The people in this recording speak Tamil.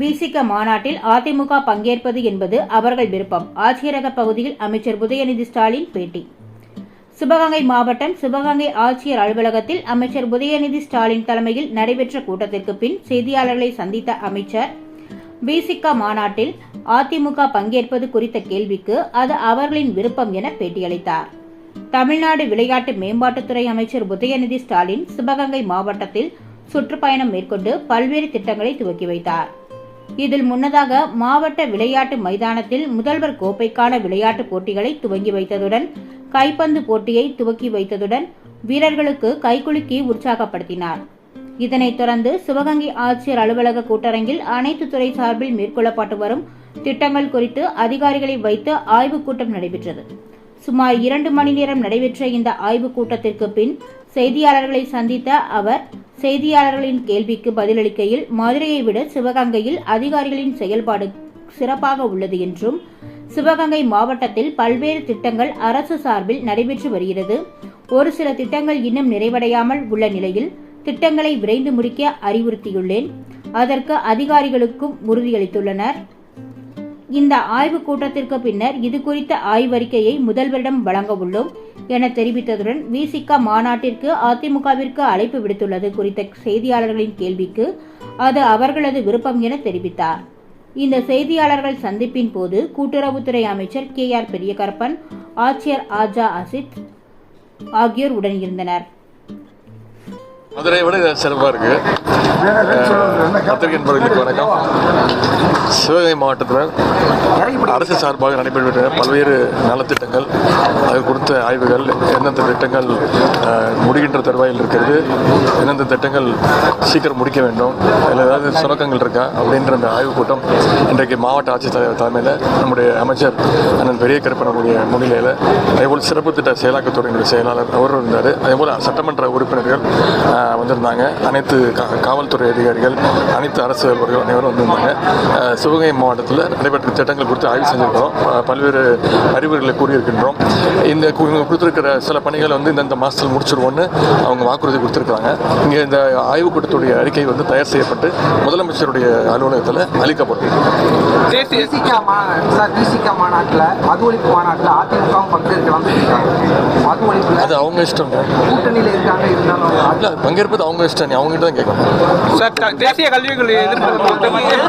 விசிக மாநாட்டில் அதிமுக பங்கேற்பது என்பது அவர்கள் விருப்பம். ஆட்சியரக பகுதியில் அமைச்சர் உதயநிதி ஸ்டாலின் பேட்டி. சிவகங்கை மாவட்டம் சிவகங்கை ஆட்சியர் அலுவலகத்தில் அமைச்சர் உதயநிதி ஸ்டாலின் தலைமையில் நடைபெற்ற கூட்டத்திற்கு பின் செய்தியாளர்களை சந்தித்த அமைச்சர் விசிக மாநாட்டில் அதிமுக பங்கேற்பது குறித்த கேள்விக்கு அது அவர்களின் விருப்பம் என பேட்டியளித்தார். தமிழ்நாடு விளையாட்டு மேம்பாட்டுத்துறை அமைச்சர் உதயநிதி ஸ்டாலின் சிவகங்கை மாவட்டத்தில் சுற்றுப்பயணம் மேற்கொண்டு பல்வேறு திட்டங்களை துவக்கி வைத்தார். இதில் முன்னதாக மாவட்ட விளையாட்டு மைதானத்தில் முதல்வர் கோப்பைக்கான விளையாட்டுப் போட்டிகளை துவங்கி வைத்ததுடன் கைப்பந்து போட்டியை துவக்கி வைத்ததுடன் வீரர்களுக்கு கைகுலுக்கி உற்சாகப்படுத்தினார். இதனைத் தொடர்ந்து சிவகங்கை ஆட்சியர் அலுவலக கூட்டரங்கில் அனைத்து துறை சார்பில் மேற்கொள்ளப்பட்டு வரும் திட்டங்கள் குறித்து அதிகாரிகளை வைத்து ஆய்வுக் கூட்டம் நடைபெற்றது. சுமார் இரண்டு மணி நேரம் நடைபெற்ற இந்த ஆய்வுக் கூட்டத்திற்கு பின் செய்தியாளர்களை சந்தித்த அவர் செய்தியாளர்களின் கேள்விக்கு பதிலளிக்கையில் மதுரையை விட சிவகங்கையில் அதிகாரிகளின் செயல்பாடு சிறப்பாக உள்ளது என்றும் சிவகங்கை மாவட்டத்தில் பல்வேறு திட்டங்கள் அரசு சார்பில் நடைபெற்று வருகிறது. ஒரு சில திட்டங்கள் இன்னும் நிறைவடையாமல் உள்ள நிலையில் திட்டங்களை விரைந்து முடிக்க அறிவுறுத்தியுள்ளேன். அதற்கு அதிகாரிகளுக்கும் உறுதியளித்துள்ளனர். இந்த ஆய்வுக் கூட்டத்திற்கு பின்னர் இது குறித்த ஆய்வறிக்கையை முதல்வரிடம் வழங்க உள்ளோம் என தெரிவித்ததுடன் விசிக மாநாட்டிற்கு அதிமுகவிற்கு அழைப்பு விடுத்துள்ளது குறித்த செய்தியாளர்களின் கேள்விக்கு அது அவர்களது விருப்பம் என தெரிவித்தார். இந்த செய்தியாளர்கள் சந்திப்பின் போது கூட்டுறவுத்துறை அமைச்சர் கே ஆர் பெரியகரப்பன் ஆட்சியர் ஆஜா அசித் ஆகியோர் உடனிருந்தனர். மதுரையை விட சிறப்பாக இருக்கு. பத்திரிகை நண்பர்களுக்கு வணக்கம். சிவகங்கை மாவட்டத்தில் அரசு சார்பாக நடைபெற்ற பல்வேறு நலத்திட்டங்கள் அது குறித்த ஆய்வுகள் எந்தெந்த திட்டங்கள் முடிகின்ற தருவாயில் இருக்கிறது எந்தெந்த திட்டங்கள் சீக்கிரம் முடிக்க வேண்டும் இல்லை ஏதாவது சுணக்கங்கள் இருக்கா அப்படின்ற அந்த ஆய்வுக் கூட்டம் இன்றைக்கு மாவட்ட ஆட்சித்தலைவர் தலைமையில் நம்முடைய அமைச்சர் அண்ணன் பெரிய கருப்பனுடைய முன்னிலையில் அதேபோல் சிறப்பு திட்ட செயலாக்கத்துறையினுடைய செயலாளர் அவரும் இருந்தார். அதேபோல் சட்டமன்ற உறுப்பினர்கள் வந்திருந்தாங்க. அனைத்து காவல்துறை அதிகாரிகள் அனைத்து அரசு அலுவலர்கள் அனைவரும் வந்திருந்தாங்க. சிவகங்கை மாவட்டத்தில் நடைபெற்ற திட்டங்கள் குறித்து ஆய்வு செஞ்சிருக்கிறோம். பல்வேறு அறிவுரைகளை கூறியிருக்கின்றோம். இந்த இவங்க கொடுத்துருக்கிற சில பணிகளை வந்து இந்தந்த மாதத்தில் முடிச்சிருவோன்னு அவங்க வாக்குறுதி கொடுத்துருக்காங்க இங்கே இந்த ஆய்வுக் கூட்டத்துடைய அறிக்கை வந்து தயார் செய்யப்பட்டு முதலமைச்சருடைய அலுவலகத்தில் அளிக்கப்படும். மாநாட்டில் மது ஒழிப்பு மாநாட்டில் அதிமுகவும் பங்கேற்கலாம் அது அவங்க இஷ்டம் கூட்டணியில் இருக்காங்க இருந்தாலும் இல்லை இருப்பது அவங்க இஷ்டம் நீ அவங்ககிட்ட தான் கேட்கணும். தேசிய கல்விக் எதிர்ப்பு